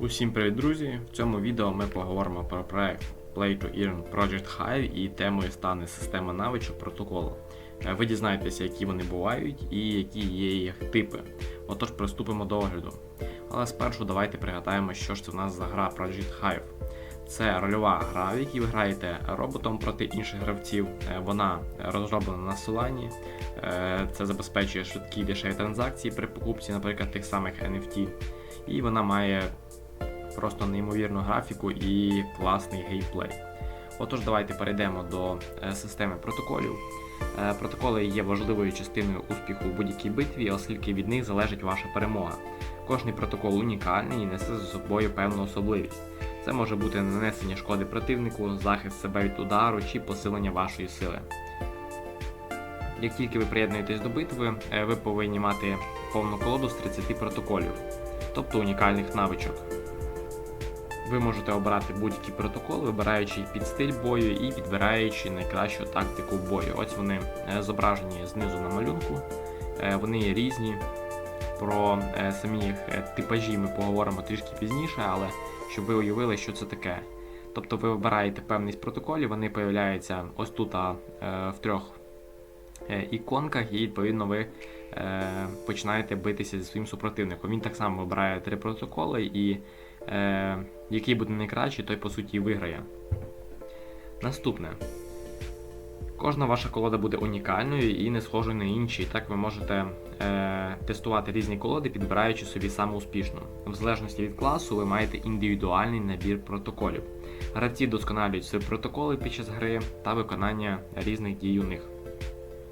Усім привіт, друзі! В цьому відео ми поговоримо про проект Play to Earn Project Hive і темою стане система навичок протоколу. Е, Ви дізнаєтеся, які вони бувають і які є їх типи. Отож, приступимо до огляду. Але спершу давайте пригадаємо, що ж це в нас за гра Project Hive. Це рольова гра, в якій ви граєте роботом проти інших гравців. Е, Вона розроблена на Solana. Е, Це забезпечує швидкі дешеві транзакції при покупці, наприклад, тих самих NFT. І вона має просто неймовірну графіку і класний геймплей. Отож, давайте перейдемо до е, системи протоколів. Е, Протоколи є важливою частиною успіху в будь-якій битві, оскільки від них залежить ваша перемога. Кожний протокол унікальний і несе за собою певну особливість. Це може бути нанесення шкоди противнику, захист себе від удару чи посилення вашої сили. Як тільки ви приєднуєтесь до битви, е, ви повинні мати повну колоду з 30 протоколів, тобто унікальних навичок. Ви можете обрати будь-який протокол, вибираючи під стиль бою і підбираючи найкращу тактику бою. Ось вони е, зображені знизу на малюнку. Е, Вони є різні. Про е, самі їх типажі ми поговоримо трішки пізніше, але щоб ви уявили, що це таке. Тобто ви вибираєте певний з протоколів, вони появляються ось тут в трьох іконках, і відповідно ви починаєте битися зі своїм супротивником. Він так само вибирає три протоколи, і який буде найкращий, той по суті виграє. Наступне. Кожна ваша колода буде унікальною і не схожою на інші. Так ви можете е, тестувати різні колоди, підбираючи собі саме успішну. В залежності від класу ви маєте індивідуальний набір протоколів. Гравці досконалюють свої протоколи під час гри та виконання різних дій у них.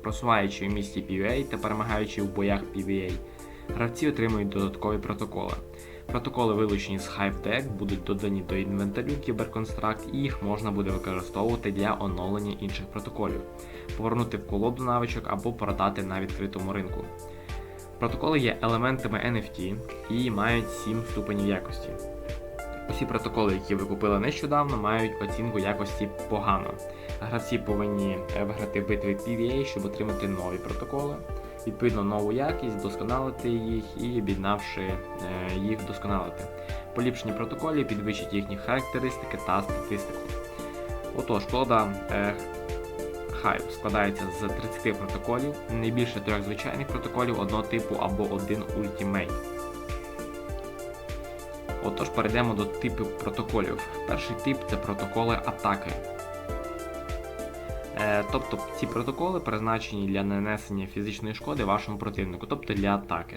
Просуваючи в місті PvA та перемагаючи в боях PvA, гравці отримують додаткові протоколи. Протоколи, вилучені з Hive Deck, будуть додані до інвентарю Кіберконстракт і їх можна буде використовувати для оновлення інших протоколів, повернути в колоду навичок або продати на відкритому ринку. Протоколи є елементами NFT і мають 7 ступенів якості. Усі протоколи, які ви купили нещодавно, мають оцінку якості погано. Гравці повинні е, виграти битви PvA, щоб отримати нові протоколи, відповідно нову якість, вдосконалити їх і об'єднавши е, їх вдосконалити. Поліпшені протоколі підвищать їхні характеристики та статистику. Отож, колода е, Hive складається з 30 протоколів, не більше трьох звичайних протоколів одного типу або один Ultimate. Отож, перейдемо до типів протоколів. Перший тип це протоколи атаки. Е, Тобто ці протоколи призначені для нанесення фізичної шкоди вашому противнику, тобто для атаки.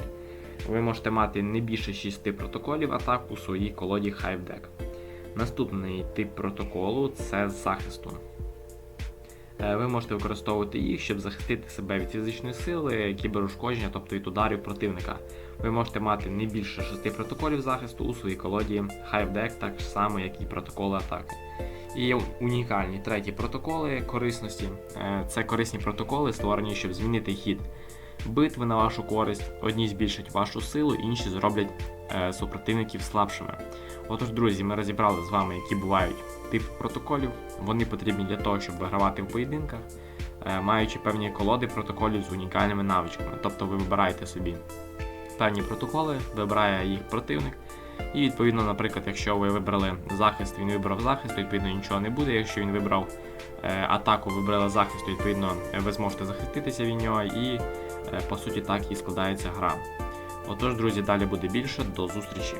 Ви можете мати не більше 6 протоколів атак у своїй колоді Hive Deck. Наступний тип протоколу це з захисту. Е, Ви можете використовувати їх, щоб захистити себе від фізичної сили, кіберушкодження, тобто від ударів противника. Ви можете мати не більше 6 протоколів захисту у своїй колоді Hive Deck, так само, як і протоколи атаки. Є унікальні треті протоколи корисності. Е, Це корисні протоколи, створені, щоб змінити хід битви на вашу користь. Одні збільшать вашу силу, інші зроблять е, супротивників слабшими. Отож, друзі, ми розібрали з вами, які бувають типи протоколів. Вони потрібні для того, щоб вигравати в поєдинках, е, маючи певні колоди протоколів з унікальними навичками. Тобто ви вибираєте собі певні протоколи, вибирає їх противник. І відповідно, наприклад, якщо ви вибрали захист, він вибрав захист, то відповідно нічого не буде. Якщо він вибрав е, атаку, вибрали захист, то відповідно ви зможете захиститися від нього і е, по суті так і складається гра. Отож, друзі, далі буде більше. До зустрічі!